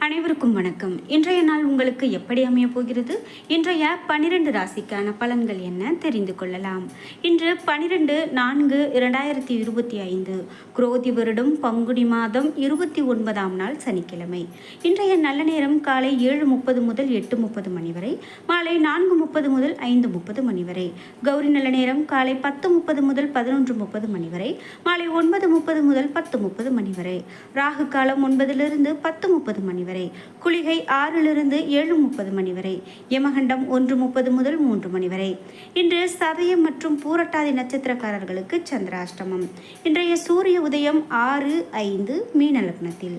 அனைவருக்கும் வணக்கம். இன்றைய நாள் உங்களுக்கு எப்படி அமைய போகிறது? இன்றைய பனிரெண்டு ராசிக்கான பலன்கள் என்ன? தெரிந்து கொள்ளலாம். இன்று பனிரெண்டு நான்கு இரண்டாயிரத்தி இருபத்தி ஐந்து. குரோதி வருடம் பங்குனி மாதம் இருபத்தி ஒன்பதாம் நாள் சனிக்கிழமை. இன்றைய நல்ல நேரம் காலை ஏழு முப்பது முதல் எட்டு முப்பது மணி வரை மாலை நான்கு முப்பது முதல் ஐந்து முப்பது மணி வரை கௌரி நல்ல நேரம் காலை பத்து முப்பது முதல் பதினொன்று முப்பது மணி வரை மாலை ஒன்பது முப்பது முதல் பத்து முப்பது மணி வரை ராகு காலம் ஒன்பதிலிருந்து பத்து முப்பது மணி வரை குளிகை ஆறிலிருந்து ஏழு முப்பது மணி வரை யமகண்டம் ஒன்று முப்பது முதல் மூன்று மணி வரை இன்று சதயம் மற்றும் பூரட்டாதி நட்சத்திரக்காரர்களுக்கு சந்திராஷ்டமம். இன்றைய சூரிய உதயம் ஆறு ஐந்து மீன லக்னத்தில்.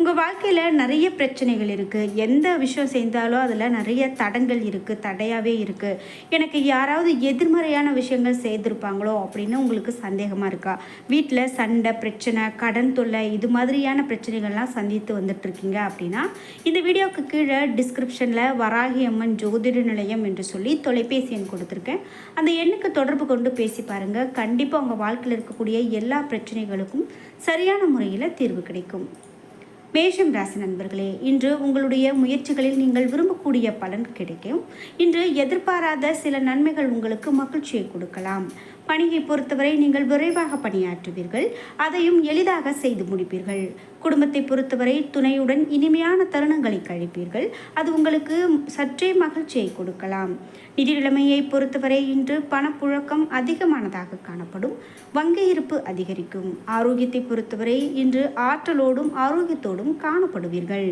உங்கள் வாழ்க்கையில் நிறைய பிரச்சனைகள் இருக்குது எந்த விஷயம் செய்தாலும் அதில் நிறைய தடங்கள் இருக்குது தடையாகவே இருக்குது எனக்கு யாராவது எதிர்மறையான விஷயங்கள் செய்திருப்பாங்களோ அப்படின்னு உங்களுக்கு சந்தேகமாக இருக்கா? வீட்டில் சண்டை பிரச்சனை கடன் தொல்லை இது மாதிரியான பிரச்சனைகள்லாம் சந்தித்து வந்துட்டுருக்கீங்க அப்படின்னா இந்த வீடியோவுக்கு கீழே டிஸ்கிரிப்ஷனில் வராகி அம்மன் ஜோதிட நிலையம் என்று சொல்லி தொலைபேசி எண் கொடுத்துருக்கேன். அந்த எண்ணுக்கு தொடர்பு கொண்டு பேசி பாருங்கள் கண்டிப்பாக உங்கள் வாழ்க்கையில் இருக்கக்கூடிய எல்லா பிரச்சனைகளுக்கும் சரியான முறையில் தீர்வு கிடைக்கும். மேஷம் ராசி நண்பர்களே இன்று உங்களுடைய முயற்சிகளில் நீங்கள் விரும்பக்கூடிய பலன் கிடைக்கும். இன்று எதிர்பாராத சில நன்மைகள் உங்களுக்கு மகிழ்ச்சியை கொடுக்கலாம். பணியை பொறுத்தவரை நீங்கள் விரைவாக பணியாற்றுவீர்கள். அதையும் எளிதாக செய்து முடிப்பீர்கள். குடும்பத்தை பொறுத்தவரை துணையுடன் இனிமையான தருணங்களை கழிப்பீர்கள். அது உங்களுக்கு சற்றே மகிழ்ச்சியை கொடுக்கலாம். நிதி நிலைமையை பொறுத்தவரை இன்று பணப்புழக்கம் அதிகமானதாக காணப்படும். வங்கி இருப்பு அதிகரிக்கும். ஆரோக்கியத்தை பொறுத்தவரை இன்று ஆற்றலோடும் ஆரோக்கியத்தோடும் காணப்படுவீர்கள்.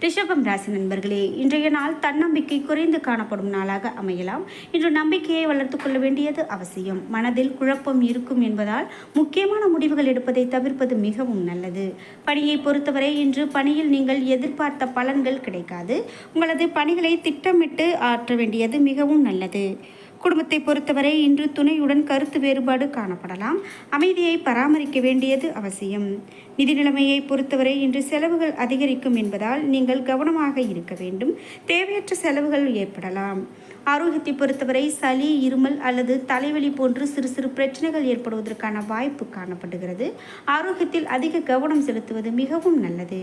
ரிஷபம் ராசி நண்பர்களே இன்றைய நாள் தன்னம்பிக்கை குறைந்து காணப்படும் நாளாக அமையலாம். இன்று நம்பிக்கையை வளர்த்து கொள்ள வேண்டியது அவசியம். மனதில் குழப்பம் இருக்கும் என்பதால் முக்கியமான முடிவுகள் எடுப்பதை தவிர்ப்பது மிகவும் நல்லது. பணியை பொறுத்தவரை இன்று பணியில் நீங்கள் எதிர்பார்த்த பலன்கள் கிடைக்காது. உங்களது பணிகளை திட்டமிட்டு ஆற்ற வேண்டியது மிகவும் நல்லது. குடும்பத்தை பொறுத்தவரை இன்று துணையுடன் கருத்து வேறுபாடு காணப்படலாம். அமைதியை பராமரிக்க வேண்டியது அவசியம். நிதி நிலைமையை பொறுத்தவரை இன்று செலவுகள் அதிகரிக்கும் என்பதால் நீங்கள் கவனமாக இருக்க வேண்டும். தேவையற்ற செலவுகள் ஏற்படலாம். ஆரோக்கியத்தை பொறுத்தவரை சளி இருமல் அல்லது தலைவலி போன்று சிறு சிறு பிரச்சனைகள் ஏற்படுவதற்கான வாய்ப்பு காணப்படுகிறது. ஆரோக்கியத்தில் அதிக கவனம் செலுத்துவது மிகவும் நல்லது.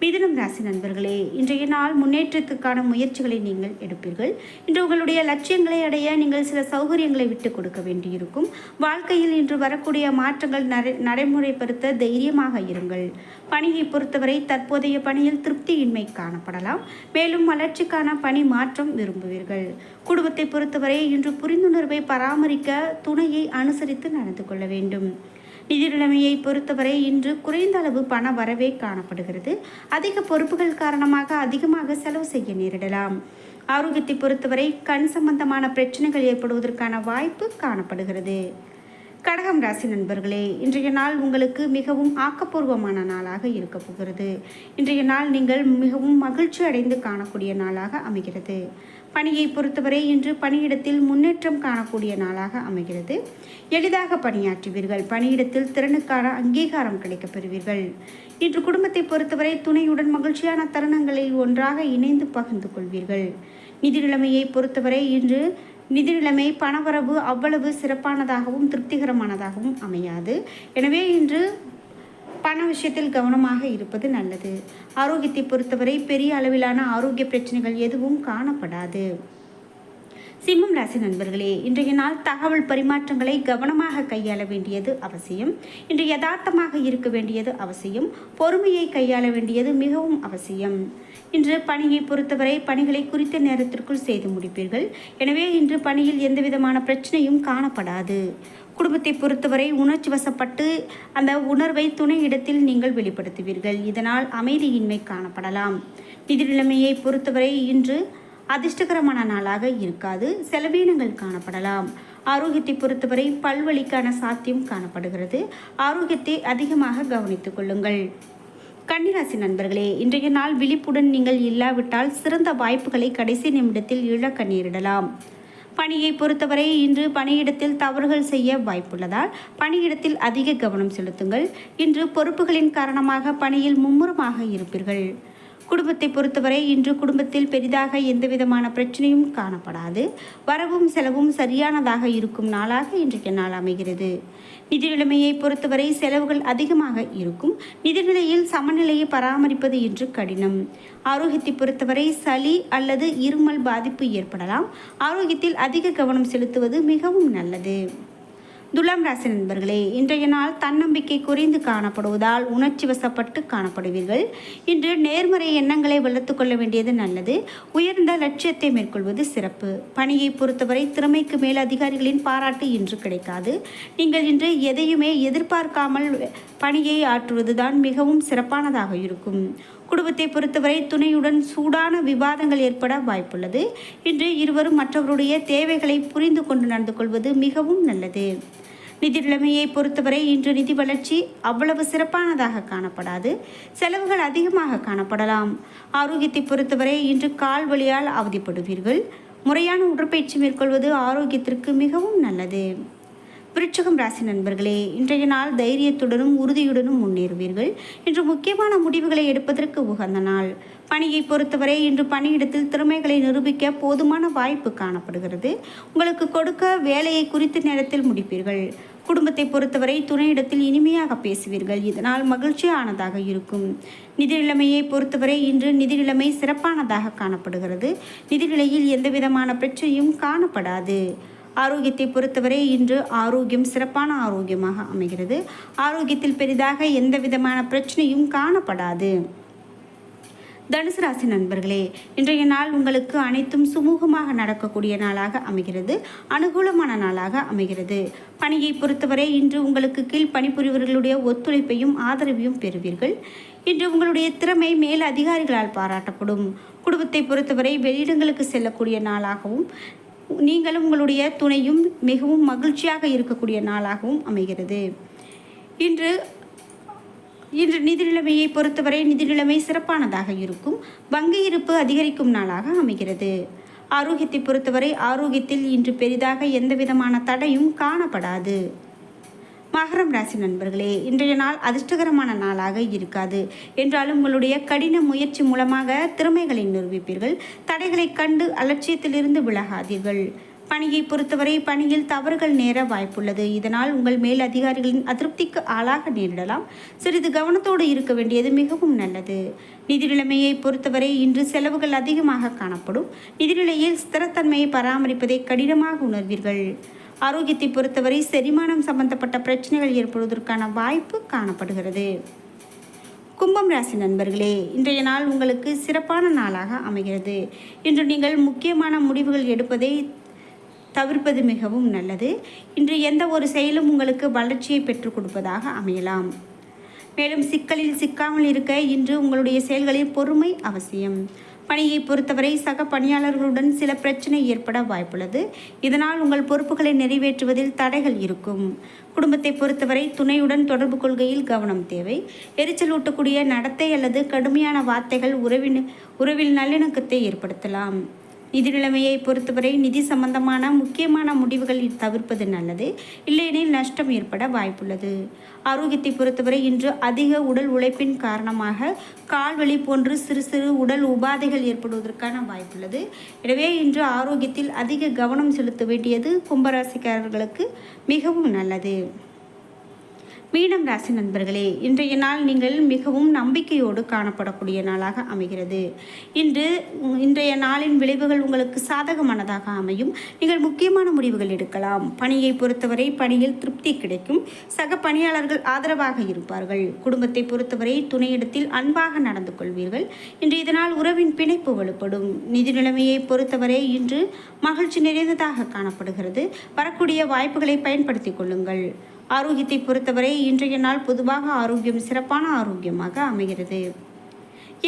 மிதுனம் ராசி நண்பர்களே இன்றைய நாள் முன்னேற்றத்துக்கான முயற்சிகளை நீங்கள் எடுப்பீர்கள். இன்று உங்களுடைய லட்சியங்களை அடைய நீங்கள் சில சௌகரியங்களை விட்டு கொடுக்க வேண்டியிருக்கும். வாழ்க்கையில் இன்று வரக்கூடிய மாற்றங்கள் நடை நடைமுறைப்படுத்த தைரியமாக இருங்கள். பணியை பொறுத்தவரை தற்போதைய பணியில் திருப்தியின்மை காணப்படலாம். மேலும் வளர்ச்சிக்கான பணி மாற்றம் விரும்புவீர்கள். குடும்பத்தை பொறுத்தவரை இன்று புரிந்துணர்வை பராமரிக்க துணையை அனுசரித்து நடந்து கொள்ள வேண்டும். நிதி நிலைமையை பொறுத்தவரை இன்று குறைந்த அளவு பண வரவே காணப்படுகிறது. அதிக பொறுப்புகள் காரணமாக அதிகமாக செலவு செய்ய நேரிடலாம். ஆரோக்கியத்தை பொறுத்தவரை கண் சம்பந்தமான பிரச்சனைகள் ஏற்படுவதற்கான வாய்ப்பு காணப்படுகிறது. கடகம் ராசி நண்பர்களே இன்றைய நாள் உங்களுக்கு மிகவும் ஆக்கப்பூர்வமான நாளாக இருக்க போகிறது. இன்றைய நாள் நீங்கள் மிகவும் மகிழ்ச்சி அடைந்து காணக்கூடிய நாளாக அமைகிறது. பணியை பொறுத்தவரை இன்று பணியிடத்தில் முன்னேற்றம் காணக்கூடிய நாளாக அமைகிறது. எளிதாக பணியாற்றுவீர்கள். பணியிடத்தில் திறனுக்கான அங்கீகாரம் கிடைக்கப் பெறுவீர்கள் இன்று குடும்பத்தை பொறுத்தவரை துணையுடன் மகிழ்ச்சியான தருணங்களில் ஒன்றாக இணைந்து பகிர்ந்து கொள்வீர்கள். நிதி நிலைமையை பொறுத்தவரை இன்று நிதி நிலைமை பணவரவு அவ்வளவு சிறப்பானதாகவும் திருப்திகரமானதாகவும் அமையாது. எனவே இன்று பண விஷயத்தில் கவனமாக இருப்பது நல்லது. ஆரோக்கியத்தை பொறுத்தவரை பெரிய அளவிலான ஆரோக்கிய பிரச்சனைகள் எதுவும் காணப்படாது. சிம்மம் ராசி நண்பர்களே இன்றைய நாள் தகவல் பரிமாற்றங்களை கவனமாக கையாள வேண்டியது அவசியம். இன்று யதார்த்தமாக இருக்க வேண்டியது அவசியம். பொறுமையை கையாள வேண்டியது மிகவும் அவசியம். இன்று பணியை பொறுத்தவரை பணிகளை குறித்த நேரத்திற்குள் செய்து முடிப்பீர்கள். எனவே இன்று பணியில் எந்தவிதமான பிரச்சனையும் காணப்படாது. குடும்பத்தை பொறுத்தவரை உணர்ச்சி வசப்பட்டு அந்த உணர்வை துணை இடத்தில் நீங்கள் வெளிப்படுத்துவீர்கள். இதனால் அமைதியின்மை காணப்படலாம். நிதி நிலைமையை பொறுத்தவரை இன்று அதிர்ஷ்டகரமான நாளாக இருக்காது. செலவீனங்கள் காணப்படலாம். ஆரோக்கியத்தை பொறுத்தவரை பல்வழிக்கான சாத்தியம் காணப்படுகிறது. ஆரோக்கியத்தை அதிகமாக கவனித்துக் கொள்ளுங்கள். கன்னிராசி நண்பர்களே இன்றைய நாள் விழிப்புடன் நீங்கள் இல்லாவிட்டால் சிறந்த வாய்ப்புகளை கடைசி நிமிடத்தில் இழக்க நேரிடலாம். பணியை பொறுத்தவரை இன்று பணியிடத்தில் தவறுகள் செய்ய வாய்ப்புள்ளதால் பணியிடத்தில் அதிக கவனம் செலுத்துங்கள். இன்று பொறுப்புகளின் காரணமாக பணியில் மும்முரமாக இருப்பீர்கள். குடும்பத்தை பொறுத்தவரை இன்று குடும்பத்தில் பெரிதாக எந்தவிதமான பிரச்சனையும் காணப்படாது. வரவும் செலவும் சரியானதாக இருக்கும் நாளாக இன்றைய நாள் அமைகிறது. நிதி நிலைமையை பொறுத்தவரை செலவுகள் அதிகமாக இருக்கும். நிதிநிலையில் சமநிலையை பராமரிப்பது இன்று கடினம். ஆரோக்கியத்தை பொறுத்தவரை சளி அல்லது இருமல் பாதிப்பு ஏற்படலாம். ஆரோக்கியத்தில் அதிக கவனம் செலுத்துவது மிகவும் நல்லது. துலாம் ராசி நண்பர்களே இன்றைய நாள் தன்னம்பிக்கை குறைந்து காணப்படுவதால் உணர்ச்சி வசப்பட்டு காணப்படுவீர்கள். இன்று நேர்மறை எண்ணங்களை வளர்த்துக்கொள்ள வேண்டியது நல்லது. உயர்ந்த லட்சியத்தை மேற்கொள்வது சிறப்பு. பணியை பொறுத்தவரை திறமைக்கு மேல் அதிகாரிகளின் பாராட்டு இன்று கிடைக்காது. நீங்கள் இன்று எதையுமே எதிர்பார்க்காமல் பணியை ஆற்றுவதுதான் மிகவும் சிறப்பானதாக இருக்கும். குடும்பத்தை பொறுத்தவரை துணையுடன் சூடான விவாதங்கள் ஏற்பட வாய்ப்புள்ளது. இன்று இருவரும் மற்றவருடைய தேவைகளை புரிந்து கொண்டு நடந்து கொள்வது மிகவும் நல்லது. நிதி நிலைமையை பொறுத்தவரை இன்று நிதி வளர்ச்சி அவ்வளவு சிறப்பானதாக காணப்படாது. செலவுகள் அதிகமாக காணப்படலாம். ஆரோக்கியத்தை பொறுத்தவரை இன்று கால் வழியால் அவதிப்படுவீர்கள். முறையான உடற்பயிற்சி மேற்கொள்வது ஆரோக்கியத்திற்கு மிகவும் நல்லது. விருச்சகம் ராசி நண்பர்களே இன்றைய நாள் தைரியத்துடனும் உறுதியுடனும் முன்னேறுவீர்கள். இன்று முக்கியமான முடிவுகளை எடுப்பதற்கு உகந்த நாள். பணியை பொறுத்தவரை இன்று பணியிடத்தில் திறமைகளை நிரூபிக்க போதுமான வாய்ப்பு காணப்படுகிறது. உங்களுக்கு கொடுக்க வேலையை குறித்த நேரத்தில் முடிப்பீர்கள். குடும்பத்தை பொறுத்தவரை துணையிடத்தில் இனிமையாக பேசுவீர்கள். இதனால் மகிழ்ச்சியானதாக இருக்கும். நிதி நிலைமையை பொறுத்தவரை இன்று நிதி நிலைமை சிறப்பானதாக காணப்படுகிறது. நிதிநிலையில் எந்தவிதமான பிரச்சனையும் காணப்படாது. ஆரோக்கியத்தை பொறுத்தவரை இன்று ஆரோக்கியம் சிறப்பான ஆரோக்கியமாக அமைகிறது. ஆரோக்கியத்தில் பெரிதாக எந்த விதமான பிரச்சனையும் காணப்படாது. தனுசு ராசி நண்பர்களே இன்றைய நாள் உங்களுக்கு அனைத்தும் சுமூகமாக நடக்கக்கூடிய நாளாக அமைகிறது. அனுகூலமான நாளாக அமைகிறது. பணியை பொறுத்தவரை இன்று உங்களுக்கு கீழ் பணிபுரிவர்களுடைய ஒத்துழைப்பையும் ஆதரவையும் பெறுவீர்கள். இன்று உங்களுடைய திறமை மேல் அதிகாரிகளால் பாராட்டப்படும். குடும்பத்தை பொறுத்தவரை வெளியிடங்களுக்கு செல்லக்கூடிய நாளாகவும் நீங்களும் உங்களுடைய துணையும் மிகவும் மகிழ்ச்சியாக இருக்கக்கூடிய நாளாகவும் அமைகிறது. இன்று இன்று நிதி நிலைமையை பொறுத்தவரை நிதி நிலைமை சிறப்பானதாக இருக்கும். வங்கி இருப்பு அதிகரிக்கும் நாளாக அமைகிறது. ஆரோக்கியத்தை பொறுத்தவரை ஆரோக்கியத்தில் இன்று பெரிதாக எந்த விதமான தடையும் காணப்படாது. மகரம் ராசி நண்பர்களே இன்றைய நாள் அதிர்ஷ்டகரமான நாளாக இருக்காது. என்றாலும் உங்களுடைய கடின முயற்சி மூலமாக திறமைகளை நிரூபிப்பீர்கள். தடைகளை கண்டு அலட்சியத்திலிருந்து விலகாதீர்கள். பணியை பொறுத்தவரை பணியில் தவறுகள் நேர வாய்ப்புள்ளது. இதனால் உங்கள் மேல் அதிகாரிகளின் அதிருப்திக்கு ஆளாக நேரிடலாம். சிறிது கவனத்தோடு இருக்க வேண்டியது மிகவும் நல்லது. நிதி நிலைமையை பொறுத்தவரை இன்று செலவுகள் அதிகமாக காணப்படும். நிதிநிலையில் ஸ்திரத்தன்மையை பராமரிப்பதை கடினமாக உணர்வீர்கள். ஆரோக்கியத்தை பொறுத்தவரை செரிமானம் சம்பந்தப்பட்ட பிரச்சனைகள் ஏற்படுவதற்கான வாய்ப்பு காணப்படுகிறது. கும்பம் ராசி நண்பர்களே இன்றைய நாள் உங்களுக்கு சிறப்பான நாளாக அமைகிறது. இன்று நீங்கள் முக்கியமான முடிவுகள் எடுப்பதை தவிர்ப்பது மிகவும் நல்லது. இன்று எந்த ஒரு செயலும் உங்களுக்கு வளர்ச்சியை பெற்றுக் கொடுப்பதாக அமையலாம். மேலும் சிக்கலில் சிக்காமல் இருக்க இன்று உங்களுடைய செயல்களில் பொறுமை அவசியம். பணியை பொறுத்தவரை சக பணியாளர்களுடன் சில பிரச்சனை ஏற்பட வாய்ப்புள்ளது. இதனால் உங்கள் பொறுப்புகளை நிறைவேற்றுவதில் தடைகள் இருக்கும். குடும்பத்தை பொறுத்தவரை துணையுடன் தொடர்பு கொள்கையில் கவனம் தேவை. எரிச்சல் ஊட்டக்கூடிய நடத்தை அல்லது கடுமையான வார்த்தைகள் உறவின் உறவில் நல்லிணக்கத்தை ஏற்படுத்தலாம். நிதி நிலைமையை பொறுத்தவரை நிதி சம்பந்தமான முக்கியமான முடிவுகள் தவிர்ப்பது நல்லது. இல்லையெனில் நஷ்டம் ஏற்பட வாய்ப்புள்ளது. ஆரோக்கியத்தை பொறுத்தவரை இன்று அதிக உடல் உழைப்பின் காரணமாக கால்வழி போன்று சிறு சிறு உடல் உபாதைகள் ஏற்படுவதற்கான வாய்ப்புள்ளது. எனவே இன்று ஆரோக்கியத்தில் அதிக கவனம் செலுத்த வேண்டியது கும்பராசிக்காரர்களுக்கு மிகவும் நல்லது. மீனம் ராசி நண்பர்களே இன்றைய நாள் நீங்கள் மிகவும் நம்பிக்கையோடு காணப்படக்கூடிய நாளாக அமைகிறது. இன்று இன்றைய நாளின் விளைவுகள் உங்களுக்கு சாதகமானதாக அமையும். நீங்கள் முக்கியமான முடிவுகள் எடுக்கலாம். பணியை பொறுத்தவரை பணியில் திருப்தி கிடைக்கும். சக பணியாளர்கள் ஆதரவாக இருப்பார்கள். குடும்பத்தை பொறுத்தவரை துணையிடத்தில் அன்பாக நடந்து கொள்வீர்கள். இன்று இதனால் உறவின் பிணைப்பு வலுப்படும். நிதி நிலைமையை பொறுத்தவரை இன்று மகிழ்ச்சி நிறைந்ததாக காணப்படுகிறது. வரக்கூடிய வாய்ப்புகளை பயன்படுத்திக் கொள்ளுங்கள். ஆரோக்கியத்தை பொறுத்தவரை இன்றைய நாள் பொதுவாக ஆரோக்கியம் சிறப்பான ஆரோக்கியமாக அமைகிறது.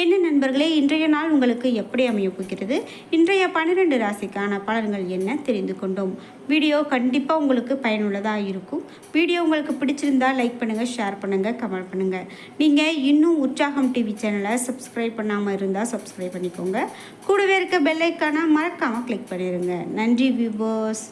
என்ன நண்பர்களே இன்றைய நாள் உங்களுக்கு எப்படி அமையப் போகிறது? இன்றைய பன்னிரெண்டு ராசிக்கான பலன்கள் என்ன தெரிந்து கொண்டோம். வீடியோ கண்டிப்பாக உங்களுக்கு பயனுள்ளதாக இருக்கும். வீடியோ உங்களுக்கு பிடிச்சிருந்தால் லைக் பண்ணுங்கள் ஷேர் பண்ணுங்கள் கமெண்ட் பண்ணுங்கள் நீங்கள் இன்னும் உற்சாகம் டிவி சேனலை சப்ஸ்கிரைப் பண்ணாமல் இருந்தால் சப்ஸ்கிரைப் பண்ணிக்கோங்க. கூடவே இருக்க பெல்லைக்கான மறக்காமல் கிளிக் பண்ணிடுங்க நன்றி வியூபர்ஸ்